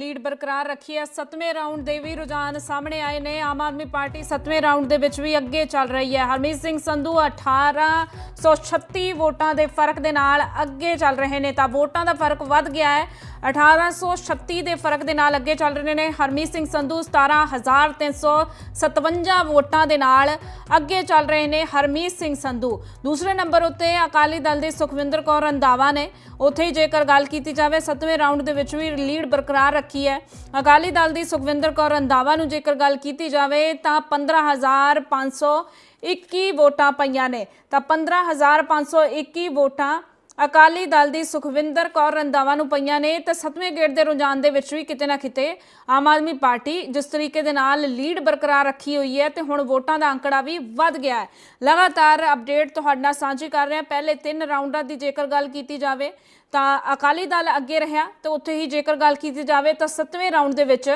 Lead ਬਰਕਰਾਰ ਰੱਖੀ ਹੈ। ਸੱਤਵੇਂ ਰਾਊਂਡ ਦੇ ਵੀ ਰੁਝਾਨ ਸਾਹਮਣੇ ਆਏ ਨੇ। ਆਮ ਆਦਮੀ ਪਾਰਟੀ ਸੱਤਵੇਂ ਰਾਊਂਡ ਦੇ ਵਿੱਚ ਵੀ ਅੱਗੇ ਚੱਲ ਰਹੀ ਹੈ। ਹਰਮੀਤ ਸਿੰਘ ਸੰਧੂ 1836 ਵੋਟਾਂ ਦੇ ਫ਼ਰਕ ਦੇ ਨਾਲ ਅੱਗੇ ਚੱਲ ਰਹੇ ਨੇ। ਤਾਂ ਵੋਟਾਂ ਦਾ ਫ਼ਰਕ ਵੱਧ ਗਿਆ ਹੈ। 1836 ਦੇ ਫ਼ਰਕ ਦੇ ਨਾਲ ਅੱਗੇ ਚੱਲ ਰਹੇ ਨੇ। ਹਰਮੀਤ ਸਿੰਘ ਸੰਧੂ 17357 ਵੋਟਾਂ ਦੇ ਨਾਲ ਅੱਗੇ ਚੱਲ ਰਹੇ ਨੇ ਹਰਮੀਤ ਸਿੰਘ ਸੰਧੂ। ਦੂਸਰੇ ਨੰਬਰ ਉੱਤੇ ਅਕਾਲੀ ਦਲ ਦੇ ਸੁਖਵਿੰਦਰ ਕੌਰ ਰੰਧਾਵਾ ਨੇ। ਉੱਥੇ ਹੀ ਜੇਕਰ ਗੱਲ ਕੀਤੀ ਜਾਵੇ, ਸੱਤਵੇਂ ਰਾਊਂਡ ਦੇ ਵਿੱਚ ਵੀ ਲੀਡ ਬਰਕਰਾਰ ਰੱਖੀ ਹੈ? ਅਕਾਲੀ ਦਲ ਦੀ ਸੁਖਵਿੰਦਰ ਕੌਰ ਰੰਧਾਵਾ ਨੂੰ ਜੇਕਰ ਗੱਲ ਕੀਤੀ ਜਾਵੇ, ਤਾਂ 15521 ਵੋਟਾਂ ਪਈਆਂ ਨੇ। ਤਾਂ 15521 ਵੋਟਾਂ ਅਕਾਲੀ ਦਲ ਦੀ ਸੁਖਵਿੰਦਰ ਕੌਰ ਰੰਧਾਵਾ ਨੂੰ ਪਈਆਂ ਨੇ ਤੇ ਸੱਤਵੇਂ ਗੇੜ ਦੇ ਰੁਝਾਨ ਦੇ ਵਿੱਚ ਵੀ ਕਿਤੇ ਨਾ ਕਿਤੇ ਆਮ ਆਦਮੀ ਪਾਰਟੀ ਜਿਸ ਤਰੀਕੇ ਦੇ ਨਾਲ ਲੀਡ ਬਰਕਰਾਰ ਰੱਖੀ ਹੋਈ ਹੈ ਤੇ ਹੁਣ ਵੋਟਾਂ ਦਾ ਅੰਕੜਾ ਵੀ ਵੱਧ ਗਿਆ ਹੈ। ਲਗਾਤਾਰ ਅਪਡੇਟ ਤੁਹਾਡੇ ਨਾਲ ਸਾਂਝੀ ਕਰ ਰਹੇ। ਹਾਂ ਪਹਿਲੇ ਤਿੰਨ ਰਾਊਂਡਾਂ ਦੀ ਜੇਕਰ ਗੱਲ ਕੀਤੀ ਜਾਵੇ ਤਾਂ ਅਕਾਲੀ ਦਲ ਅੱਗੇ ਰਿਹਾ ਤੇ ਉੱਥੇ ਹੀ ਜੇਕਰ ਗੱਲ ਕੀਤੀ ਜਾਵੇ ਤਾਂ ਸੱਤਵੇਂ ਰਾਊਂਡ ਦੇ ਵਿੱਚ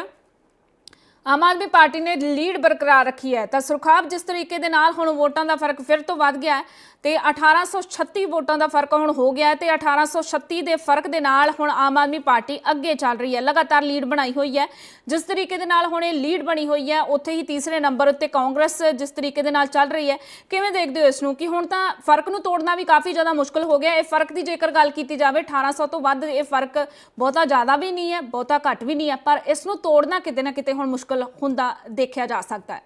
ਆਮ ਆਦਮੀ ਪਾਰਟੀ ਨੇ ਲੀਡ ਬਰਕਰਾਰ ਰੱਖੀ ਹੈ। ਤਾਂ ਸੁਰਖਾਬ ਜਿਸ ਤਰੀਕੇ ਦੇ ਨਾਲ ਹੁਣ ਵੋਟਾਂ ਦਾ ਫ਼ਰਕ ਫਿਰ ਤੋਂ ਵੱਧ ਗਿਆ ਹੈ ਤੇ 1836 ਵੋਟਾਂ ਦਾ ਫ਼ਰਕ ਹੁਣ ਹੋ ਗਿਆ ਹੈ ਤੇ 1836 ਦੇ ਫ਼ਰਕ ਦੇ ਨਾਲ ਹੁਣ ਆਮ ਆਦਮੀ ਪਾਰਟੀ ਅੱਗੇ ਚੱਲ ਰਹੀ ਹੈ। ਲਗਾਤਾਰ ਲੀਡ ਬਣਾਈ ਹੋਈ ਹੈ। ਜਿਸ ਤਰੀਕੇ ਦੇ ਨਾਲ ਹੁਣ ਇਹ ਲੀਡ ਬਣੀ ਹੋਈ ਹੈ, ਉੱਥੇ ਹੀ ਤੀਸਰੇ ਨੰਬਰ ਉੱਤੇ ਕਾਂਗਰਸ ਜਿਸ ਤਰੀਕੇ ਦੇ ਨਾਲ ਚੱਲ ਰਹੀ ਹੈ। ਕਿਵੇਂ ਦੇਖਦੇ ਹੋ ਇਸ ਨੂੰ? ਕਿ ਹੁਣ ਤਾਂ ਫ਼ਰਕ ਨੂੰ ਤੋੜਨਾ ਵੀ ਕਾਫੀ ਜ਼ਿਆਦਾ ਮੁਸ਼ਕਲ ਹੋ ਗਿਆ ਇਹ ਫ਼ਰਕ ਦੀ ਜੇਕਰ ਗੱਲ ਕੀਤੀ ਜਾਵੇ 1800 ਤੋਂ ਵੱਧ ਇਹ ਫ਼ਰਕ ਬਹੁਤਾ ਜ਼ਿਆਦਾ ਵੀ ਨਹੀਂ ਹੈ, ਬਹੁਤਾ ਘੱਟ ਵੀ ਨਹੀਂ ਹੈ। ਪਰ ਇਸ ਨੂੰ ਤੋੜਨਾ ਕਿਤੇ ਨਾ ਕਿਤੇ ਹੁਣ ਮੁਸ਼ਕਲ ਹੁੰਦਾ ਦੇਖਿਆ ਜਾ ਸਕਦਾ ਹੈ।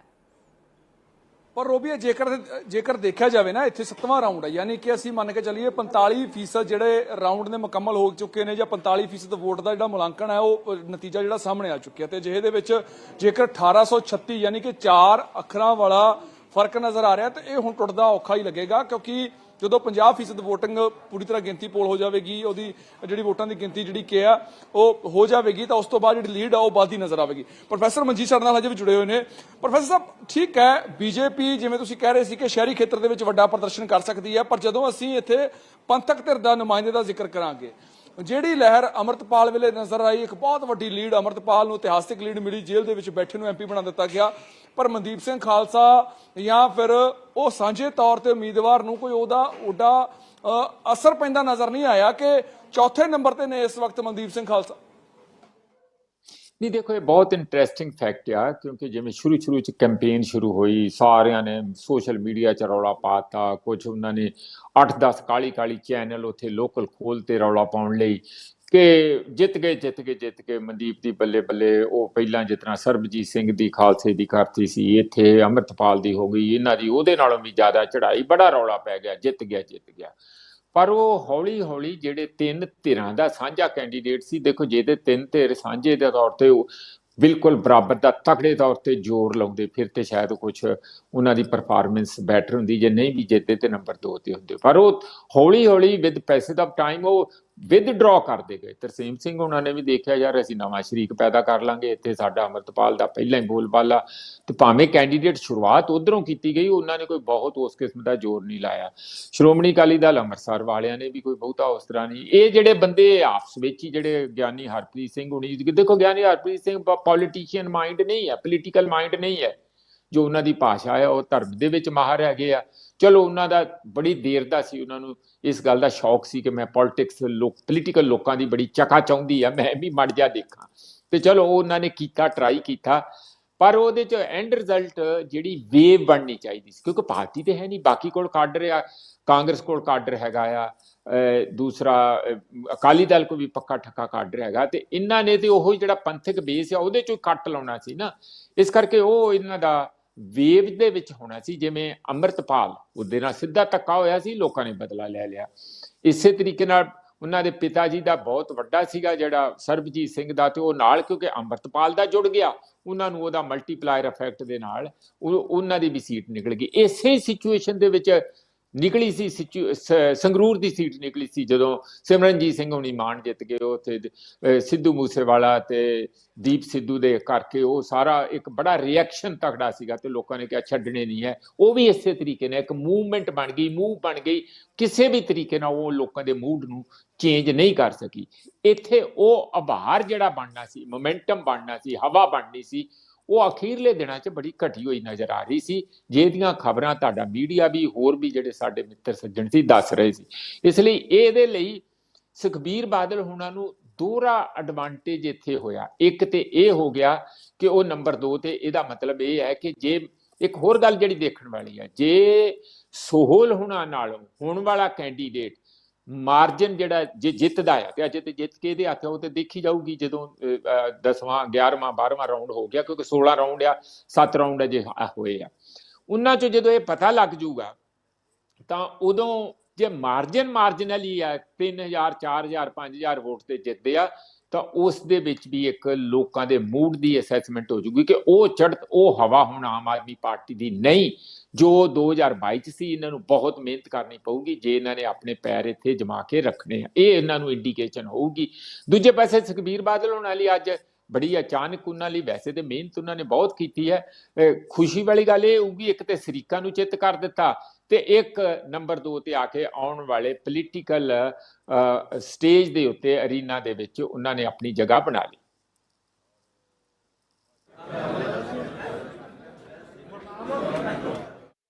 ਪਰ ਰੋਬੀਆ ਜੇਕਰ ਜੇਕਰ ਦੇਖਿਆ ਜਾਵੇ ਨਾ, ਇੱਥੇ ਸੱਤਵਾਂ ਰਾਊਂਡ ਹੈ ਯਾਨੀ ਕਿ ਅਸੀਂ ਮੰਨ ਕੇ ਚੱਲੀਏ 45% ਜਿਹੜੇ ਰਾਉਂਡ ਨੇ ਮੁਕੰਮਲ ਹੋ ਚੁੱਕੇ ਨੇ ਜਾਂ 45% ਵੋਟ ਦਾ ਜਿਹੜਾ ਮੁਲਾਂਕਣ ਹੈ, ਉਹ ਨਤੀਜਾ ਜਿਹੜਾ ਸਾਹਮਣੇ ਆ ਚੁੱਕਿਆ ਤੇ ਜਿਹੇ ਵਿੱਚ ਜੇਕਰ 1836 ਯਾਨੀ ਕਿ 4 ਅੱਖਰਾਂ ਵਾਲਾ ਫ਼ਰਕ ਨਜ਼ਰ ਆ ਰਿਹਾ ਤੇ ਇਹ ਹੁਣ ਟੁੱਟਦਾ ਔਖਾ ਹੀ ਲੱਗੇਗਾ ਕਿਉਂਕਿ ਜਦੋਂ 50% VOTING ਪੂਰੀ ਤਰ੍ਹਾਂ ਗਿਣਤੀ ਪੋਲ ਹੋ ਜਾਵੇਗੀ, ਉਹਦੀ ਜਿਹੜੀ ਵੋਟਾਂ ਦੀ ਗਿਣਤੀ ਜਿਹੜੀ ਕਿ ਆ, ਉਹ ਹੋ ਜਾਵੇਗੀ, ਤਾਂ ਉਸ ਤੋਂ ਬਾਅਦ ਜਿਹੜੀ ਲੀਡ ਆ, ਉਹ ਵੱਧਦੀ ਨਜ਼ਰ ਆਵੇਗੀ। ਪ੍ਰੋਫੈਸਰ ਮਨਜੀਤ ਸਾਡੇ ਨਾਲ ਹਜੇ ਵੀ ਜੁੜੇ ਹੋਏ ਨੇ। ਪ੍ਰੋਫੈਸਰ ਸਾਹਿਬ, ਠੀਕ ਹੈ, ਬੀਜੇਪੀ ਜਿਵੇਂ ਤੁਸੀਂ ਕਹਿ ਰਹੇ ਸੀ ਕਿ ਸ਼ਹਿਰੀ ਖੇਤਰ ਦੇ ਵਿੱਚ ਵੱਡਾ ਪ੍ਰਦਰਸ਼ਨ ਕਰ ਸਕਦੀ ਹੈ, ਪਰ ਜਦੋਂ ਅਸੀਂ ਇੱਥੇ ਪੰਥਕ ਧਿਰ ਦਾ ਨੁਮਾਇੰਦੇ ਦਾ ਜ਼ਿਕਰ ਕਰਾਂਗੇ ਜਿਹੜੀ ਲਹਿਰ ਅਮਰਤਪਾਲ ਵੇਲੇ ਨਜ਼ਰ ਆਈ, ਇੱਕ ਬਹੁਤ ਵੱਡੀ ਲੀਡ ਅਮਰਤਪਾਲ ਨੂੰ ਇਤਿਹਾਸਿਕ ਲੀਡ ਮਿਲੀ, ਜੇਲ੍ਹ ਦੇ ਵਿੱਚ ਬੈਠੇ ਨੂੰ ਐਮਪੀ ਬਣਾ ਦਿੱਤਾ ਗਿਆ। ਪਰ ਮਨਦੀਪ ਸਿੰਘ ਖਾਲਸਾ ਜਾਂ ਫਿਰ ਉਹ ਸਾਂਝੇ ਤੌਰ ਤੇ ਉਮੀਦਵਾਰ ਨੂੰ ਕੋਈ ਉਹਦਾ ਓਡਾ ਅਸਰ ਪੈਂਦਾ ਨਜ਼ਰ ਨਹੀਂ ਆਇਆ ਕਿ ਚੌਥੇ ਨੰਬਰ ਤੇ ਨੇ ਇਸ ਵਕਤ ਮਨਦੀਪ ਸਿੰਘ ਖਾਲਸਾ। ਨਹੀਂ, ਦੇਖੋ ਇਹ ਬਹੁਤ ਇੰਟਰਸਟਿੰਗ ਫੈਕਟ ਆ, ਕਿਉਂਕਿ ਜਿਵੇਂ ਸ਼ੁਰੂ ਸ਼ੁਰੂ ਚ ਕੈਂਪੇਨ ਸ਼ੁਰੂ ਹੋਈ, ਸਾਰਿਆਂ ਨੇ ਸੋਸ਼ਲ ਮੀਡੀਆ 'ਚ ਰੌਲਾ ਪਾਤਾ ਕੁਝ ਉਹਨਾਂ ਨੇ 8-10 ਕਾਲੀ ਕਾਲੀ ਚੈਨਲ ਉੱਥੇ ਲੋਕਲ ਖੋਲ ਤੇ ਰੌਲਾ ਪਾਉਣ ਲਈ, ਕਿ ਜਿੱਤ ਗਏ ਜਿੱਤ ਗਏ ਜਿੱਤ ਗਏ। ਮਨਦੀਪ ਦੀ ਬੱਲੇ ਬੱਲੇ ਉਹ ਪਹਿਲਾਂ ਜਿਤਨਾ ਸਰਬਜੀਤ ਸਿੰਘ ਦੀ, ਖਾਲਸੇ ਦੀ ਕਰਤੀ ਸੀ, ਇੱਥੇ ਅੰਮ੍ਰਿਤਪਾਲ ਦੀ ਹੋ ਗਈ, ਇਹਨਾਂ ਦੀ, ਉਹਦੇ ਨਾਲੋਂ ਵੀ ਜ਼ਿਆਦਾ ਚੜ੍ਹਾਈ, ਬੜਾ ਰੌਲਾ ਪੈ ਗਿਆ, ਜਿੱਤ ਗਿਆ ਜਿੱਤ ਗਿਆ। ਪਰ ਉਹ ਹੌਲੀ ਹੌਲੀ ਜਿਹੜੇ ਤਿੰਨ ਧਿਰਾਂ ਦਾ ਸਾਂਝਾ ਕੈਂਡੀਡੇਟ ਸੀ, ਦੇਖੋ ਜਿਹਦੇ ਤਿੰਨ ਧਿਰ ਸਾਂਝੇ ਦੇ ਤੌਰ ਤੇ ਉਹ ਬਿਲਕੁਲ ਬਰਾਬਰ ਦਾ ਤਕੜੇ ਤੌਰ ਤੇ ਜ਼ੋਰ ਲਾਉਂਦੇ, ਫਿਰ ਤੇ ਸ਼ਾਇਦ ਕੁਝ ਉਹਨਾਂ ਦੀ ਪਰਫਾਰਮੈਂਸ ਬੈਟਰ ਹੁੰਦੀ, ਜੇ ਨਹੀਂ ਵੀ ਜਿੱਤੇ ਤੇ ਨੰਬਰ 2 ਤੇ ਹੁੰਦੇ। ਪਰ ਉਹ ਹੌਲੀ ਹੌਲੀ ਵਿਦ ਪੈਸੇ ਆਫ ਟਾਈਮ ਉਹ ਵਿਦਡਰਾ ਕਰਦੇ ਗਏ। ਤਰਸੀਮ ਸਿੰਘ ਉਹਨਾਂ ਨੇ ਵੀ ਦੇਖਿਆ, ਯਾਰ ਅਸੀਂ ਨਵਾਂ ਸ਼ਰੀਕ ਪੈਦਾ ਕਰ ਲਾਂਗੇ। ਇੱਥੇ ਸਾਡਾ ਅਮਰਤਪਾਲ ਦਾ ਪਹਿਲਾਂ ਹੀ ਬੋਲਬਾਲਾ। ਤੇ ਭਾਵੇਂ ਕੈਂਡੀਡੇਟ ਸ਼ੁਰੂਆਤ ਉਧਰੋਂ ਕੀਤੀ ਗਈ, ਉਹਨਾਂ ਨੇ ਕੋਈ ਬਹੁਤ ਉਸ ਕਿਸਮ ਦਾ ਜ਼ੋਰ ਨਹੀਂ ਲਾਇਆ। ਸ਼੍ਰੋਮਣੀ ਅਕਾਲੀ ਦਲ ਅੰਮ੍ਰਿਤਸਰ ਵਾਲਿਆਂ ਨੇ ਵੀ ਕੋਈ ਬਹੁਤਾ ਉਸ ਤਰ੍ਹਾਂ ਨਹੀਂ। ਇਹ ਜਿਹੜੇ ਬੰਦੇ ਆਪਸ ਵਿੱਚ ਹੀ ਜਿਹੜੇ ਗਿਆਨੀ ਹਰਪ੍ਰੀਤ ਸਿੰਘ ਹੁਣੀ, ਦੇਖੋ ਗਿਆਨੀ ਹਰਪ੍ਰੀਤ ਸਿੰਘ ਪੋਲੀਟੀਸ਼ੀਅਨ ਮਾਈਂਡ ਨਹੀਂ ਹੈ ਪੋਲੀਟੀਕਲ ਮਾਈਂਡ ਨਹੀਂ ਹੈ। ਜੋ ਉਹਨਾਂ ਦੀ ਭਾਸ਼ਾ ਹੈ, ਉਹ ਧਰਮ ਦੇ ਵਿੱਚ ਮਾਹਰ ਹੈਗੇ ਆ। ਚਲੋ, ਉਹਨਾਂ ਦਾ ਬੜੀ ਦੇਰ ਦਾ ਸੀ, ਉਹਨਾਂ ਨੂੰ ਇਸ ਗੱਲ ਦਾ ਸ਼ੌਕ ਸੀ ਕਿ ਮੈਂ ਪੋਲਿਟਿਕਸ ਲੋਕ ਪੋਲੀਟੀਕਲ ਲੋਕਾਂ ਦੀ ਬੜੀ ਚਕਾ ਚਾਹੁੰਦੀ ਆ, ਮੈਂ ਵੀ ਮੜ ਜਾ ਦੇਖਾਂ। ਤੇ ਚਲੋ, ਉਹ ਉਹਨਾਂ ਨੇ ਕੀਤਾ ਟਰਾਈ ਕੀਤਾ, ਪਰ ਉਹਦੇ ਚ ਐਂਡ ਰਿਜ਼ਲਟ ਜਿਹੜੀ ਵੇਵ ਬਣਨੀ ਚਾਹੀਦੀ ਸੀ, ਕਿਉਂਕਿ ਪਾਰਟੀ ਤੇ ਹੈ ਨਹੀਂ, ਬਾਕੀ ਕੋਲ ਕਾਡਰ ਆ ਕਾਂਗਰਸ ਕੋਲ ਕਾਡਰ ਹੈਗਾ ਆ ਦੂਸਰਾ ਅਕਾਲੀ ਦਲ ਕੋ ਵੀ ਪੱਕਾ ਠੱਕਾ ਕਾਡਰ ਹੈਗਾ, ਤੇ ਇਹਨਾਂ ਨੇ ਤੇ ਉਹ ਜਿਹੜਾ ਪੰਥਕ ਬੇਸ ਆ, ਉਹਦੇ ਚੋਂ ਹੀ ਕੱਟ ਲਾਉਣਾ ਸੀ ਨਾ। ਇਸ ਕਰਕੇ ਉਹ ਇਹਨਾਂ ਦਾ ਵੇਵ ਦੇ ਵਿੱਚ ਹੋਣਾ ਸੀ, ਜਿਵੇਂ ਅੰਮ੍ਰਿਤਪਾਲ, ਉਹਦੇ ਨਾਲ ਸਿੱਧਾ ਧੱਕਾ ਹੋਇਆ ਸੀ, ਲੋਕਾਂ ਨੇ ਬਦਲਾ ਲੈ ਲਿਆ। ਇਸੇ ਤਰੀਕੇ ਨਾਲ ਉਹਨਾਂ ਦੇ ਪਿਤਾ ਜੀ ਦਾ ਬਹੁਤ ਵੱਡਾ ਸੀਗਾ ਜਿਹੜਾ ਸਰਬਜੀਤ ਸਿੰਘ ਦਾ, ਤੇ ਉਹ ਨਾਲ ਕਿਉਂਕਿ ਅੰਮ੍ਰਿਤਪਾਲ ਦਾ ਜੁੜ ਗਿਆ, ਉਹਨਾਂ ਨੂੰ ਉਹਦਾ ਮਲਟੀਪਲਾਇਰ ਇਫੈਕਟ ਦੇ ਨਾਲ ਉਹਨਾਂ ਦੀ ਵੀ ਸੀਟ ਨਿਕਲ ਗਈ। ਇਸੇ ਸਿਚੁਏਸ਼ਨ ਦੇ ਵਿੱਚ ਨਿਕਲੀ ਸੀ situ- ਸ- ਸੰਗਰੂਰ ਦੀ ਸੀਟ ਨਿਕਲੀ ਸੀ ਜਦੋਂ ਸਿਮਰਨਜੀਤ ਸਿੰਘ ਹੁਣੀ ਮਾਨ ਜਿੱਤ ਗਏ, ਉੱਥੇ ਸਿੱਧੂ ਮੂਸੇਵਾਲਾ ਤੇ ਦੀਪ ਸਿੱਧੂ ਦੇ ਕਰਕੇ ਉਹ ਸਾਰਾ ਇੱਕ ਬੜਾ ਰਿਐਕਸ਼ਨ ਤਕੜਾ ਸੀਗਾ ਤੇ ਲੋਕਾਂ ਨੇ ਕਿਹਾ ਛੱਡਣੇ ਨਹੀਂ ਹੈ। ਉਹ ਵੀ ਇਸੇ ਤਰੀਕੇ ਨਾਲ ਇੱਕ ਮੂਵਮੈਂਟ ਬਣ ਗਈ ਮੂਵ ਬਣ ਗਈ, ਕਿਸੇ ਵੀ ਤਰੀਕੇ ਨਾਲ ਉਹ ਲੋਕਾਂ ਦੇ ਮੂਡ ਨੂੰ ਚੇਂਜ ਨਹੀਂ ਕਰ ਸਕੀ। ਇੱਥੇ ਉਹ ਆਭਾਰ ਜਿਹੜਾ ਬਣਨਾ ਸੀ ਮੋਮੈਂਟਮ ਬਣਨਾ ਸੀ, ਹਵਾ ਬਣਨੀ ਸੀ ਉਹ ਅਖੀਰਲੇ ਦਿਨਾਂ 'ਚ ਬੜੀ ਘਟੀ ਹੋਈ ਨਜ਼ਰ ਆ ਰਹੀ ਸੀ। ਜਿਹਦੀਆਂ ਖਬਰਾਂ ਤੁਹਾਡਾ ਮੀਡੀਆ ਵੀ, ਹੋਰ ਵੀ ਜਿਹੜੇ ਸਾਡੇ ਮਿੱਤਰ ਸੱਜਣ ਸੀ, ਦੱਸ ਰਹੇ ਸੀ। ਇਸ ਲਈ ਇਹਦੇ ਲਈ ਸੁਖਬੀਰ ਬਾਦਲ ਹੁਣਾਂ ਨੂੰ ਦੋਹਰਾ ਐਡਵਾਂਟੇਜ ਇੱਥੇ ਹੋਇਆ। ਇੱਕ ਤੇ ਇਹ ਹੋ ਗਿਆ ਕਿ ਉਹ ਨੰਬਰ 2 ਤੇ ਇਹਦਾ ਮਤਲਬ ਇਹ ਹੈ ਕਿ ਜੇ ਇੱਕ ਹੋਰ ਗੱਲ ਜਿਹੜੀ ਦੇਖਣ ਵਾਲੀ ਹੈ, ਜੇ ਸੋਹਲ ਹੁਣਾ ਨਾਲੋਂ ਹੋਣ ਵਾਲਾ ਕੈਂਡੀਡੇਟ ਮਾਰਜਨ ਜਿਹੜਾ ਜੇ, ਜਿੱਤਦਾ ਆ, ਤੇ ਅਜੇ ਤੇ ਜਿੱਤ ਕੇ ਇਹਦੇ ਹੱਥ ਉਹ ਤੇ ਦੇਖੀ ਜਾਊਗੀ ਜਦੋਂ 10ਵਾਂ 11ਵਾਂ 12ਵਾਂ ਰਾਉਂਡ ਹੋ ਗਿਆ, ਕਿਉਂਕਿ 16 ਰਾਉਂਡ ਆ 7 ਰਾਉਂਡ ਅਜੇ ਆ- ਹੋਏ ਆ। ਉਹਨਾਂ ਚੋਂ ਜਦੋਂ ਇਹ ਪਤਾ ਲੱਗ ਜੂਗਾ, ਤਾਂ ਉਦੋਂ ਜੇ ਮਾਰਜਨ ਮਾਰਜਨਲੀ ਆ 3000 4000 5000 ਵੋਟ ਤੇ ਜਿੱਤਦੇ ਆ ਤਾਂ ਉਸ ਦੇ ਵਿੱਚ ਵੀ ਇੱਕ ਲੋਕਾਂ ਦੇ ਮੂਡ ਦੀ ਅਸੈਸਮੈਂਟ ਹੋ ਜੂਗੀ ਕਿ ਉਹ ਚੜ੍ਹਤ ਉਹ ਹਵਾ ਹੁਣ ਆਮ ਆਦਮੀ ਪਾਰਟੀ ਦੀ ਨਹੀਂ, ਜੋ 2022 ਚ ਸੀ, ਇਹਨਾਂ ਨੂੰ ਬਹੁਤ ਮਿਹਨਤ ਕਰਨੀ ਪਊਗੀ, ਜੇ ਇਹਨਾਂ ਨੇ ਆਪਣੇ ਪੈਰ ਇੱਥੇ ਜਮਾ ਕੇ ਰੱਖਣੇ ਆ। ਇਹ ਇਹਨਾਂ ਨੂੰ ਇੰਡੀਕੇਸ਼ਨ ਹੋਊਗੀ। ਦੂਜੇ ਪਾਸੇ ਸੁਖਬੀਰ ਬਾਦਲ ਹੋਣਾ ਲਈ ਅੱਜ ਬੜੀ ਅਚਾਨਕ ਉਹਨਾਂ ਲਈ ਵੈਸੇ ਤੇ ਮਿਹਨਤ ਉਹਨਾਂ ਨੇ ਬਹੁਤ ਕੀਤੀ ਹੈ। ਅਹ ਖੁਸ਼ੀ ਵਾਲੀ ਗੱਲ ਇਹ ਹੋਊਗੀ, ਇੱਕ ਤੇ ਸ਼ਰੀਕਾਂ ਨੂੰ ਚਿੱਤ ਕਰ ਦਿੱਤਾ ਤੇ ਇੱਕ ਨੰਬਰ 2 ਤੇ ਆ ਕੇ ਆਉਣ ਵਾਲੇ ਪੋਲੀਟੀਕਲ ਸਟੇਜ ਦੇ ਉੱਤੇ ਅਰੀਨਾ ਦੇ ਵਿੱਚ ਉਹਨਾਂ ਨੇ ਆਪਣੀ ਜਗ੍ਹਾ ਬਣਾ ਲਈ।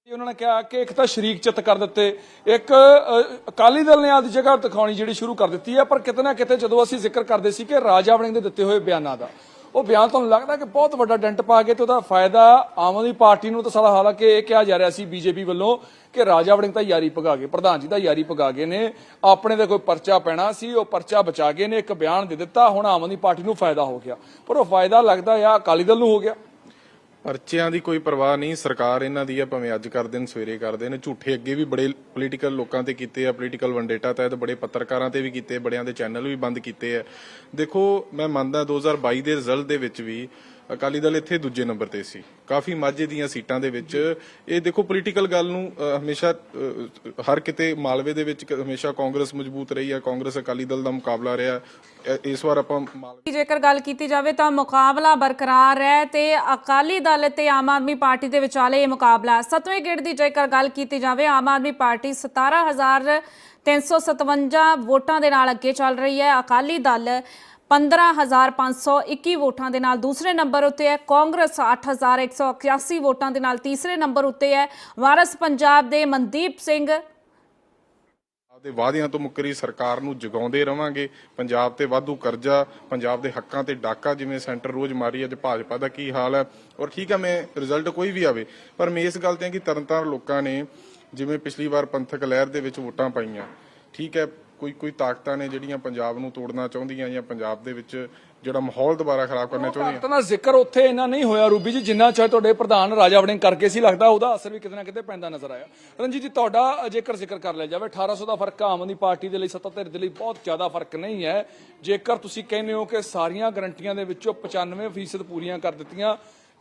ਉਹਨਾਂ ਨੇ ਕਿਹਾ ਕਿ ਇੱਕ ਤਾਂ ਸ਼ਰੀਕ ਚਿੱਤ ਕਰ ਦਿੱਤੇ ਇੱਕ ਅ, ਅਕਾਲੀ ਦਲ ਨੇ ਆਪਦੀ ਜਗ੍ਹਾ ਦਿਖਾਉਣੀ ਜਿਹੜੀ ਸ਼ੁਰੂ ਕਰ ਦਿੱਤੀ ਹੈ ਪਰ ਕਿਤੇ ਨਾ ਕਿਤੇ ਜਦੋਂ ਅਸੀਂ ਜ਼ਿਕਰ ਕਰਦੇ ਸੀ ਕਿ ਰਾਜਾ ਵੜਿੰਗ ਦੇ ਦਿੱਤੇ ਹੋਏ ਬਿਆਨਾਂ ਦਾ ਉਹ ਬਿਆਨ ਤੁਹਾਨੂੰ ਲੱਗਦਾ ਕਿ ਬਹੁਤ ਵੱਡਾ ਡੈਂਟ ਪਾ ਕੇ ਤੇ ਉਹਦਾ ਫਾਇਦਾ ਆਮ ਆਦਮੀ ਪਾਰਟੀ ਨੂੰ ਤਾਂ ਸਾਰਾ ਹਾਲਾਂਕਿ ਇਹ ਕਿਹਾ ਜਾ ਰਿਹਾ ਸੀ ਬੀਜੇਪੀ ਵੱਲੋਂ ਕਿ ਰਾਜਾ ਵੜਿੰਗ ਤਾਂ ਯਾਰੀ ਭਗਾ ਗਏ, ਪ੍ਰਧਾਨ ਜੀ ਦਾ ਯਾਰੀ ਭਗਾ ਗਏ ਨੇ, ਆਪਣੇ ਦਾ ਕੋਈ ਪਰਚਾ ਪੈਣਾ ਸੀ, ਉਹ ਪਰਚਾ ਬਚਾ ਗਏ ਨੇ, ਇੱਕ ਬਿਆਨ ਦੇ ਦਿੱਤਾ, ਹੁਣ ਆਮ ਆਦਮੀ ਪਾਰਟੀ ਨੂੰ ਫਾਇਦਾ ਹੋ ਗਿਆ। ਪਰ ਉਹ ਫਾਇਦਾ ਲੱਗਦਾ ਆ, ਅਕਾਲੀ ਦਲ ਨੂੰ ਹੋ ਗਿਆ। ਪਰਚਿਆਂ ਦੀ ਕੋਈ ਪਰਵਾਹ ਨਹੀਂ, ਸਰਕਾਰ ਇਹਨਾਂ ਦੀ ਆ, ਭਾਵੇਂ ਅੱਜ ਕਰਦੇ ਨੇ ਸਵੇਰੇ ਕਰਦੇ ਨੇ ਝੂਠੇ ਅੱਗੇ ਵੀ ਬੜੇ ਪੋਲੀਟੀਕਲ ਲੋਕਾਂ ਤੇ ਕੀਤੇ ਆ ਪੋਲੀਟੀਕਲ ਵੰਡੇਟਾ ਤਹਿਤ ਬੜੇ ਪੱਤਰਕਾਰਾਂ ਤੇ ਵੀ ਕੀਤੇ, ਬੜਿਆਂ ਦੇ ਚੈਨਲ ਵੀ ਬੰਦ ਕੀਤੇ ਆ। ਦੇਖੋ, ਮੈਂ ਮੰਨਦਾ 2022 ਦੇ ਰਿਜ਼ਲਟ ਦੇ ਵਿੱਚ ਵੀ ਅਕਾਲੀ ਦਲ ਇੱਥੇ ਦੂਜੇ ਨੰਬਰ ਤੇ ਸੀ। ਕਾਫੀ ਮਾਝੇ ਦੀਆਂ ਸੀਟਾਂ ਦੇ ਵਿੱਚ ਇਹ ਦੇਖੋ ਪੋਲੀਟੀਕਲ ਗੱਲ ਨੂੰ ਹਮੇਸ਼ਾ ਹਰ ਕਿਤੇ ਮਾਲਵੇ ਦੇ ਵਿੱਚ ਹਮੇਸ਼ਾ ਕਾਂਗਰਸ ਮਜ਼ਬੂਤ ਰਹੀ ਹੈ ਕਾਂਗਰਸ ਅਕਾਲੀ ਦਲ ਦਾ ਮੁਕਾਬਲਾ ਰਿਹਾ। ਇਸ ਵਾਰ ਆਪਾਂ ਮਾਲਵੇ ਜੇਕਰ ਗੱਲ ਕੀਤੀ ਜਾਵੇ ਤਾਂ ਮੁਕਾਬਲਾ ਬਰਕਰਾਰ ਹੈ ਤੇ ਅਕਾਲੀ ਦਲ ਤੇ ਆਮ ਆਦਮੀ ਪਾਰਟੀ ਦੇ ਵਿਚਾਲੇ ਇਹ ਮੁਕਾਬਲਾ ਸੱਤਵੇਂ ਗੇੜ ਦੀ ਜੇਕਰ ਗੱਲ ਕੀਤੀ ਜਾਵੇ, ਆਮ ਆਦਮੀ ਪਾਰਟੀ 17357 ਵੋਟਾਂ ਦੇ ਨਾਲ ਅੱਗੇ ਚੱਲ ਰਹੀ ਹੈ। ਅਕਾਲੀ ਦਲ 15521 ਵੋਟਾਂ ਦੇ ਨਾਲ ਦੂਸਰੇ ਨੰਬਰ ਉੱਤੇ ਹੈ। ਕਾਂਗਰਸ 8181 ਵੋਟਾਂ ਦੇ ਨਾਲ ਤੀਸਰੇ ਨੰਬਰ ਉੱਤੇ ਹੈ। ਵਾਰਸ ਪੰਜਾਬ ਦੇ ਮਨਦੀਪ ਸਿੰਘ। ਆਪਦੇ ਵਾਅਦਿਆਂ ਤੋਂ ਮੁੱਕਰੀ ਸਰਕਾਰ ਨੂੰ ਜਗਾਉਂਦੇ ਰਵਾਂਗੇ। ਪੰਜਾਬ ਤੇ ਵਾਧੂ ਕਰਜ਼ਾ, ਪੰਜਾਬ ਦੇ ਹੱਕਾਂ ਤੇ ਡਾਕਾ ਜਿਵੇਂ ਸੈਂਟਰ ਰੋਜ਼ ਮਾਰੀ ਅੱਜ ਭਾਜਪਾ ਦਾ ਕੀ ਹਾਲ ਹੈ? ਔਰ ਠੀਕ ਹੈ, ਮੈਂ ਰਿਜ਼ਲਟ ਕੋਈ ਵੀ ਆਵੇ, ਪਰ ਮੈਂ ਇਸ ਗੱਲ ਤੇ ਕਿ ਤਰਨਤਾਰਨ ਲੋਕਾਂ ਨੇ ਜਿਵੇਂ ਪਿਛਲੀ ਵਾਰ ਪੰਥਕ ਲਹਿਰ ਦੇ ਵਿੱਚ ਵੋਟਾਂ ਪਾਈਆਂ, ਠੀਕ ਹੈ ਕੋਈ ਕੋਈ ਤਾਕਤਾਂ ਨੇ ਜਿਹੜੀਆਂ ਪੰਜਾਬ ਨੂੰ ਤੋੜਨਾ ਚਾਹੁੰਦੀਆਂ ਜਾਂ ਪੰਜਾਬ ਦੇ ਵਿੱਚ ਜਿਹੜਾ ਮਾਹੌਲ ਦੁਬਾਰਾ ਖਰਾਬ ਕਰਨਾ ਚਾਹੁੰਦੀਆਂ? ਤਾਂ ਜ਼ਿਕਰ ਉੱਥੇ ਇੰਨਾ ਨਹੀਂ ਹੋਇਆ ਰੂਬੀ ਜੀ ਜਿੰਨਾ ਚਾਹੇ ਤੁਹਾਡੇ ਪ੍ਰਧਾਨ ਰਾਜਾ ਵੜਿੰਗ ਕਰਕੇ ਸੀ ਲੱਗਦਾ ਉਹਦਾ ਅਸਰ ਵੀ ਕਿਤੇ ਨਾ ਕਿਤੇ ਪੈਂਦਾ ਨਜ਼ਰ ਆਇਆ। ਰਣਜੀਤ ਜੀ ਤੁਹਾਡਾ ਜੇਕਰ ਜ਼ਿਕਰ ਕਰ ਲਿਆ ਜਾਵੇ 1800 ਦਾ ਫ਼ਰਕ ਆਮ ਆਦਮੀ ਪਾਰਟੀ ਦੇ ਲਈ ਸੱਤਾ ਧਿਰ ਦੇ ਲਈ ਬਹੁਤ ਜ਼ਿਆਦਾ ਫ਼ਰਕ ਨਹੀਂ ਹੈ। ਜੇਕਰ ਤੁਸੀਂ ਕਹਿੰਦੇ ਹੋ ਕਿ ਸਾਰੀਆਂ ਗਰੰਟੀਆਂ ਦੇ ਵਿੱਚੋਂ 95% ਪੂਰੀਆਂ ਕਰ ਦਿੱਤੀਆਂ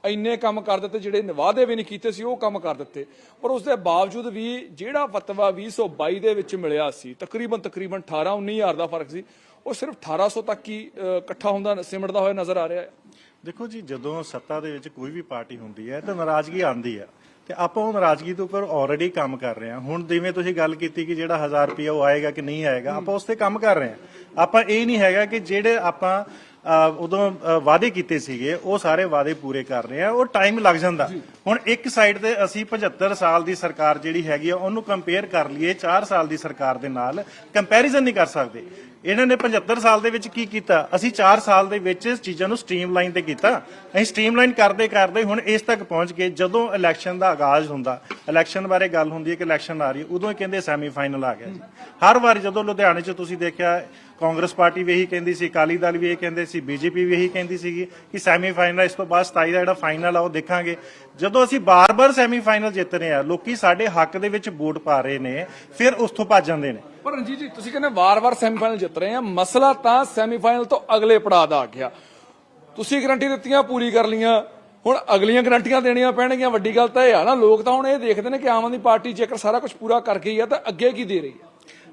ਇੰਨੇ ਕੰਮ ਕਰ ਦਿੱਤੇ ਜਿਹੜੇ ਵਾਅਦੇ ਵੀ ਨਹੀਂ ਕੀਤੇ ਸੀ, ਉਹ ਕੰਮ ਕਰ ਦਿੱਤੇ। ਪਰ ਉਸ ਦੇ ਬਾਵਜੂਦ ਵੀ ਜਿਹੜਾ ਫਤਵਾ 2022 ਦੇ ਵਿੱਚ ਮਿਲਿਆ ਸੀ, ਤਕਰੀਬਨ ਤਕਰੀਬਨ 18 19000 ਦਾ ਫ਼ਰਕ ਸੀ, ਉਹ ਸਿਰਫ 1800 ਤੱਕ ਹੀ ਇਕੱਠਾ ਹੁੰਦਾ ਸਿਮਟਦਾ ਹੋਇਆ ਨਜ਼ਰ ਆ ਰਿਹਾ ਹੈ। ਦੇਖੋ ਜੀ, ਜਦੋਂ ਸੱਤਾ ਦੇ ਵਿੱਚ ਕੋਈ ਵੀ ਪਾਰਟੀ ਹੁੰਦੀ ਹੈ, ਤਾਂ ਨਾਰਾਜ਼ਗੀ ਆਉਂਦੀ ਹੈ। ਤੇ ਆਪਾਂ ਉਹ ਨਾਰਾਜ਼ਗੀ ਦੇ ਉੱਪਰ ਆਲਰੇਡੀ ਕੰਮ ਕਰ ਰਹੇ ਹਾਂ। ਹੁਣ ਜਿਵੇਂ ਤੁਸੀਂ ਗੱਲ ਕੀਤੀ ਕਿ ਜਿਹੜਾ 1000 ਰੁਪਇਆ ਉਹ ਆਏਗਾ ਕਿ ਨਹੀਂ ਆਏਗਾ, ਆਪਾਂ ਉਸ ਤੇ ਕੰਮ ਕਰ ਰਹੇ ਹਾਂ। ਆਪਾਂ ਇਹ ਨਹੀਂ ਹੈਗਾ ਕਿ ਜਿਹੜੇ ਆਪਾਂ ਉਦੋਂ ਵਾਅਦੇ ਕੀਤੇ ਸੀਗੇ ਉਹ ਸਾਰੇ ਵਾਅਦੇ ਪੂਰੇ ਕਰ ਰਹੇ ਆ ਉਹ ਟਾਈਮ ਲੱਗ ਜਾਂਦਾ। ਹੁਣ ਇੱਕ ਸਾਈਡ ਤੇ ਅਸੀਂ 75 ਸਾਲ ਦੀ ਸਰਕਾਰ ਜਿਹੜੀ ਹੈਗੀ ਆ ਉਹਨੂੰ ਕੰਪੇਅਰ ਕਰ ਲਈਏ 4 ਸਾਲ ਦੀ ਸਰਕਾਰ ਦੇ ਨਾਲ ਕੰਪੈਰੀਜ਼ਨ ਨਹੀਂ ਕਰ ਸਕਦੇ। ਇਹਨਾਂ ਨੇ 75 ਸਾਲ ਦੇ ਵਿੱਚ ਕੀ ਕੀਤਾ? ਅਸੀਂ 4 ਸਾਲ ਦੇ ਵਿੱਚ ਚੀਜ਼ਾਂ ਨੂੰ ਸਟ੍ਰੀਮਲਾਈਨ ਤੇ ਕੀਤਾ। ਅਸੀਂ ਸਟ੍ਰੀਮਲਾਈਨ ਕਰਦੇ ਕਰਦੇ ਹੁਣ ਇਸ ਤੱਕ ਪਹੁੰਚ ਗਏ ਜਦੋਂ ਇਲੈਕਸ਼ਨ ਦਾ ਆਗਾਜ਼ ਹੁੰਦਾ ਇਲੈਕਸ਼ਨ ਬਾਰੇ ਗੱਲ ਹੁੰਦੀ ਹੈ ਕਿ ਇਲੈਕਸ਼ਨ ਆ ਰਹੀ ਹੈ ਉਦੋਂ ਹੀ ਕਹਿੰਦੇ ਸੈਮੀਫਾਈਨਲ ਆ ਗਿਆ। ਹਰ ਵਾਰ ਜਦੋਂ ਲੁਧਿਆਣੇ 'ਚ ਤੁਸੀਂ ਦੇਖਿਆ ਕਾਂਗਰਸ ਪਾਰਟੀ ਵੀ ਇਹੀ ਕਹਿੰਦੀ ਸੀ, ਅਕਾਲੀ ਦਲ ਵੀ ਇਹ ਕਹਿੰਦੇ ਸੀ, ਬੀਜੇਪੀ ਵੀ ਇਹੀ ਕਹਿੰਦੀ ਸੀਗੀ ਕਿ ਸੈਮੀਫਾਈਨਲ ਇਸ ਤੋਂ ਬਾਅਦ 27 ਦਾ ਜਿਹੜਾ ਫਾਈਨਲ ਆ, ਉਹ ਦੇਖਾਂਗੇ। ਜਦੋਂ ਅਸੀਂ ਬਾਰ-ਬਾਰ ਸੈਮੀਫਾਈਨਲ ਜਿੱਤ ਰਹੇ ਆ, ਲੋਕੀ ਸਾਡੇ ਹੱਕ ਦੇ ਵਿੱਚ ਵੋਟ ਪਾ ਰਹੇ ਨੇ, ਫਿਰ ਉਸ ਤੋਂ ਭੱਜ ਜਾਂਦੇ ਨੇ। ਪਰ ਰਣਜੀਤ ਜੀ, ਤੁਸੀਂ ਕਹਿੰਦੇ ਵਾਰ-ਵਾਰ ਸੈਮੀਫਾਈਨਲ ਜਿੱਤ ਰਹੇ ਆ, ਮਸਲਾ ਤਾਂ ਸੈਮੀਫਾਈਨਲ ਤੋਂ ਅਗਲੇ ਪੜਾਅ ਦਾ ਆ ਗਿਆ। ਤੁਸੀਂ ਗਰੰਟੀ ਦਿੱਤੀਆਂ, ਪੂਰੀ ਕਰ ਲੀਆਂ ਹੁਣ ਅਗਲੀਆਂ ਗਰੰਟੀਆਂ ਦੇਣੀਆਂ ਪੈਣਗੀਆਂ, ਵੱਡੀ ਗੱਲ ਤਾਂ ਇਹ ਆ ਨਾ, ਲੋਕ ਤਾਂ ਹੁਣ ਇਹ ਦੇਖਦੇ ਨੇ ਕਿ ਆਮ ਆਦਮੀ ਪਾਰਟੀ ਜੇਕਰ ਸਾਰਾ ਕੁਝ ਪੂਰਾ ਕਰ ਗਈ ਆ, ਤਾਂ ਅੱਗੇ ਕੀ ਦੇ ਰਹੀ ਹੈ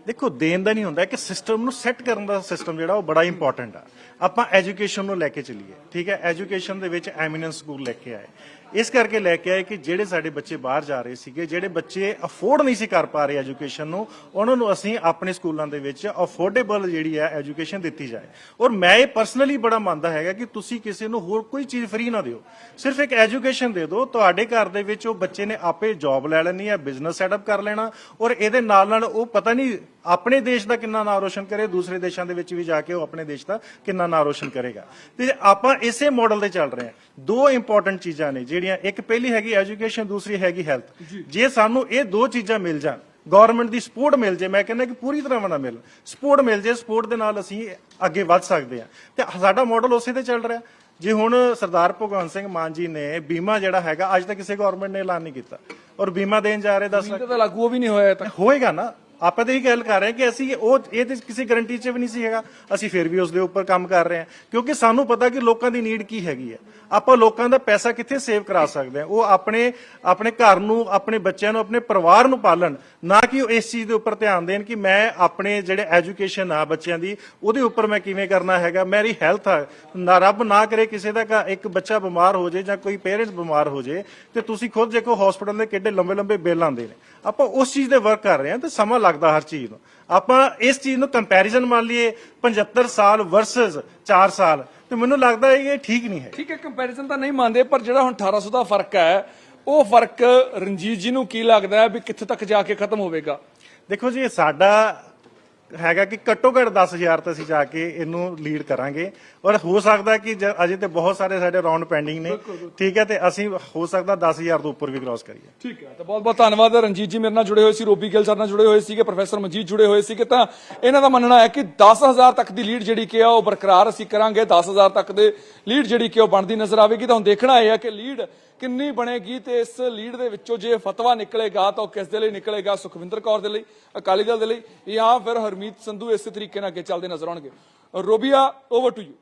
ਦੇਖੋ, ਦੇਣ ਦਾ ਨਹੀਂ ਹੁੰਦਾ ਕਿ ਸਿਸਟਮ ਨੂੰ ਸੈੱਟ ਕਰਨ ਦਾ ਸਿਸਟਮ ਜਿਹੜਾ, ਉਹ ਬੜਾ ਇੰਪੋਰਟੈਂਟ ਆ। ਆਪਾਂ ਐਜੂਕੇਸ਼ਨ ਨੂੰ ਲੈ ਕੇ ਚੱਲੀਏ, ਠੀਕ ਹੈ? ਐਜੂਕੇਸ਼ਨ ਦੇ ਵਿੱਚ ਐਮੀਨੈਂਸ ਸਕੂਲ ਲੈ ਕੇ ਆਏ। ਇਸ ਕਰਕੇ ਲੈ ਕੇ ਆਏ ਕਿ ਜਿਹੜੇ ਸਾਡੇ ਬੱਚੇ ਬਾਹਰ ਜਾ ਰਹੇ ਸੀਗੇ, ਜਿਹੜੇ ਬੱਚੇ ਅਫੋਰਡ ਨਹੀਂ ਸੀ ਕਰ ਪਾ ਰਹੇ ਐਜੂਕੇਸ਼ਨ ਨੂੰ, ਉਹਨਾਂ ਨੂੰ ਅਸੀਂ ਆਪਣੇ ਸਕੂਲਾਂ ਦੇ ਵਿੱਚ ਅਫੋਰਡੇਬਲ ਜਿਹੜੀ ਹੈ ਐਜੂਕੇਸ਼ਨ ਦਿੱਤੀ ਜਾਏ। ਔਰ ਮੈਂ ਇਹ ਪਰਸਨਲੀ ਬੜਾ ਮੰਨਦਾ ਹੈਗਾ ਕਿ ਤੁਸੀਂ ਕਿਸੇ ਨੂੰ ਹੋਰ ਕੋਈ ਚੀਜ਼ ਫ੍ਰੀ ਨਾ ਦਿਓ। ਸਿਰਫ ਇੱਕ ਐਜੂਕੇਸ਼ਨ ਦੇ ਦਿਓ, ਤੁਹਾਡੇ ਘਰ ਦੇ ਵਿੱਚ ਉਹ ਬੱਚੇ ਨੇ ਆਪੇ ਜੌਬ ਲੈ ਲੈਣੀ ਹੈ ਬਿਜ਼ਨਸ ਸੈਟਅਪ ਕਰ ਲੈਣਾ, ਔਰ ਇਹਦੇ ਨਾਲ ਨਾਲ ਉਹ ਪਤਾ ਨਹੀਂ ਆਪਣੇ ਦੇਸ਼ ਦਾ ਕਿੰਨਾ ਨਾਂ ਰੋਸ਼ਨ ਕਰੇ, ਦੂਸਰੇ ਦੇਸ਼ਾਂ ਦੇ ਵਿੱਚ ਵੀ ਜਾ ਕੇ ਉਹ ਆਪਣੇ ਦੇਸ਼ ਦਾ ਕਿੰਨਾ ਨਾਂ ਰੋਸ਼ਨ ਕਰੇਗਾ। ਤੇ ਆਪਾਂ ਇਸੇ ਮਾਡਲ ਤੇ ਚੱਲ ਰਹੇ ਹਾਂ। ਦੋ ਇੰਪੋਰਟੈਂਟ ਚੀਜ਼ਾਂ ਨੇ ਜਿਹੜੀਆਂ ਇੱਕ ਪਹਿਲੀ ਹੈਗੀ ਐਜੂਕੇਸ਼ਨ ਦੂਸਰੀ ਹੈਗੀ ਹੈਲਥ। ਜੇ। ਸਾਨੂੰ ਇਹ ਦੋ ਚੀਜ਼ਾਂ ਮਿਲ ਜਾਣ ਗਵਰਨਮੈਂਟ ਦੀ ਸਪੋਰਟ ਮਿਲ ਜੇ ਮੈਂ ਕਹਿੰਦਾ ਕਿ ਪੂਰੀ ਤਰ੍ਹਾਂ ਨਾ ਮਿਲ। ਸਪੋਰਟ ਮਿਲ ਜੇ ਸਪੋਰਟ ਦੇ ਨਾਲ ਅਸੀਂ ਅੱਗੇ ਵੱਧ ਸਕਦੇ ਹਾਂ। ਤੇ ਸਾਡਾ ਮਾਡਲ ਉਸੇ ਤੇ ਚੱਲ ਰਿਹਾ। ਜੇ ਹੁਣ ਸਰਦਾਰ ਭਗਵੰਤ ਸਿੰਘ ਮਾਨ ਜੀ ਨੇ ਬੀਮਾ ਜਿਹੜਾ ਹੈਗਾ ਅੱਜ ਤੱਕ ਕਿਸੇ ਗਵਰਨਮੈਂਟ ਨੇ ਐਲਾਨ ਨਹੀਂ ਕੀਤਾ। ਔਰ ਬੀਮਾ ਦੇਣ ਜਾ ਰਹੇ 10 ਲੱਖ ਤਾਂ ਲਾਗੂ ਉਹ ਵੀ ਨਹੀਂ ਹੋਇਆ ਤਾਂ ਹੋਏਗਾ ਨਾ। ਆਪਾਂ ਤਾਂ ਇਹ ਗੱਲ ਕਰ ਰਹੇ ਹਾਂ ਕਿ ਅਸੀਂ ਉਹ ਇਹ ਤੇ ਕਿਸੇ ਗਾਰੰਟੀ 'ਚ ਵੀ ਨਹੀਂ ਸੀ ਹੈਗਾ। ਅਸੀਂ ਫਿਰ ਵੀ ਉਸ ਦੇ ਉੱਪਰ ਕੰਮ ਕਰ ਰਹੇ ਹਾਂ। ਕਿਉਂਕਿ ਸਾਨੂੰ ਪਤਾ ਕਿ ਲੋਕਾਂ ਦੀ ਨੀਡ ਕੀ ਹੈਗੀ ਹੈ। ਆਪਾਂ ਲੋਕਾਂ ਦਾ ਪੈਸਾ ਕਿੱਥੇ ਸੇਵ ਕਰਾ ਸਕਦੇ ਹਾਂ? ਉਹ ਆਪਣੇ ਆਪਣੇ ਘਰ ਨੂੰ, ਆਪਣੇ ਬੱਚਿਆਂ ਨੂੰ, ਆਪਣੇ ਪਰਿਵਾਰ ਨੂੰ ਪਾਲਣ। ਨਾ ਕਿ ਉਹ ਇਸ ਚੀਜ਼ ਦੇ ਉੱਪਰ ਧਿਆਨ ਦੇਣ ਕਿ ਮੈਂ ਆਪਣੇ ਜਿਹੜੇ ਐਜੂਕੇਸ਼ਨ ਆ ਬੱਚਿਆਂ ਦੀ, ਉਹਦੇ ਉੱਪਰ ਮੈਂ ਕਿਵੇਂ ਕਰਨਾ ਹੈਗਾ? ਮੇਰੀ ਹੈਲਥ ਆ। ਨਾ ਰੱਬ ਨਾ ਕਰੇ ਕਿਸੇ ਦਾ ਇੱਕ ਬੱਚਾ ਬਿਮਾਰ ਹੋ ਜੇ ਜਾਂ ਕੋਈ ਪੇਰੈਂਟਸ ਬਿਮਾਰ ਹੋ ਜੇ, ਤੇ ਤੁਸੀਂ ਖੁਦ ਦੇਖੋ ਹਸਪੀਟਲ ਦੇ ਕਿੱਡੇ ਲੰਬੇ ਲੰਬੇ ਬਿੱਲ ਆਉਂਦੇ ਨੇ। ਆਪਾਂ ਉਸ ਚੀਜ਼ ਦੇ ਵਰਕ ਕਰ ਰਹੇ ਹਾਂ ਤੇ ਸਮਾਂ ਲੱਗਦਾ ਹਰ ਚੀਜ਼ ਨੂੰ। ਆਪਾਂ ਇਸ ਚੀਜ਼ ਨੂੰ ਕੰਪੈਰੀਜ਼ਨ ਮੰਨ ਲਈਏ 75 ਸਾਲ ਵਰਸਸ 4 ਸਾਲ। ਤੇ ਮੈਨੂੰ ਲੱਗਦਾ ਹੈ ਇਹ ਠੀਕ ਨਹੀਂ ਹੈ। ਠੀਕ ਹੈ ਕੰਪੈਰੀਜ਼ਨ ਤਾਂ ਨਹੀਂ ਮੰਨਦੇ ਪਰ ਜਿਹੜਾ ਹੁਣ 1800 ਦਾ ਫ਼ਰਕ ਹੈ ਉਹ ਫ਼ਰਕ ਰਣਜੀਤ ਜੀ ਨੂੰ ਕੀ ਲੱਗਦਾ ਹੈ ਵੀ ਕਿੱਥੇ ਤੱਕ ਜਾ ਕੇ ਖਤਮ ਹੋਵੇਗਾ? ਦੇਖੋ ਜੀ ਸਾਡਾ ਹੈਗਾ ਕਿ ਘੱਟੋ ਘੱਟ 10000 ਤੇ ਅਸੀਂ ਜਾ ਕੇ ਇਹਨੂੰ ਲੀਡ ਕਰਾਂਗੇ। ਔਰ ਹੋ ਸਕਦਾ ਕਿ ਜ- ਅਜੇ ਤੇ ਬਹੁਤ ਸਾਰੇ ਸਾਡੇ ਰਾਉਂਡ ਪੈਂਡਿੰਗ ਨੇ। ਠੀਕ ਹੈ ਤੇ ਅਸੀਂ ਹੋ ਸਕਦਾ 10000 ਤੋਂ ਉੱਪਰ ਵੀ ਕ੍ਰਾਸ ਕਰੀਏ। ਠੀਕ ਹੈ ਤਾਂ ਬਹੁਤ ਬਹੁਤ ਧੰਨਵਾਦ ਰਣਜੀਤ ਜੀ ਮੇਰੇ ਨਾਲ ਜੁੜੇ ਹੋਏ ਸੀ ਰੋਬੀ ਗਿੱਲ ਸਰ ਨਾਲ ਜੁੜੇ ਹੋਏ ਸੀਗੇ ਪ੍ਰੋਫੈਸਰ ਮਨਜੀਤ ਜੁੜੇ ਹੋਏ ਸੀਗੇ। ਤਾਂ ਇਹਨਾਂ ਦਾ ਮੰਨਣਾ ਹੈ ਕਿ 10000 ਤੱਕ ਦੀ ਲੀਡ ਜਿਹੜੀ ਕਿ ਆ ਉਹ ਬਰਕਰਾਰ ਅਸੀਂ ਕਰਾਂਗੇ। 10000 ਤੱਕ ਦੇ ਲੀਡ ਜਿਹੜੀ ਕਿ ਉਹ ਬਣਦੀ ਨਜ਼ਰ ਆਵੇਗੀ। ਤਾਂ ਹੁਣ ਦੇਖਣਾ ਇਹ ਹੈ ਕਿ ਲੀਡ ਕਿੰਨੀ ਬਣੇਗੀ ਤੇ ਇਸ ਲੀਡ ਦੇ ਵਿੱਚੋਂ ਜੇ ਫਤਵਾ ਨਿਕਲੇਗਾ ਤਾਂ ਉਹ ਕਿਸ ਦੇ ਲਈ ਨਿਕਲੇਗਾ? ਸੁਖਵਿੰਦਰ ਕੌਰ ਦੇ ਲਈ, ਅਕਾਲੀ ਦਲ ਦੇ ਲਈ ਜਾਂ ਫਿਰ ਹਰਮੀਤ ਸੰਧੂ ਇਸੇ ਤਰੀਕੇ ਨਾਲ ਅੱਗੇ ਚੱਲਦੇ ਨਜ਼ਰ ਆਉਣਗੇ। ਰੋਬੀਆ ਓਵਰ ਟੂ ਯੂ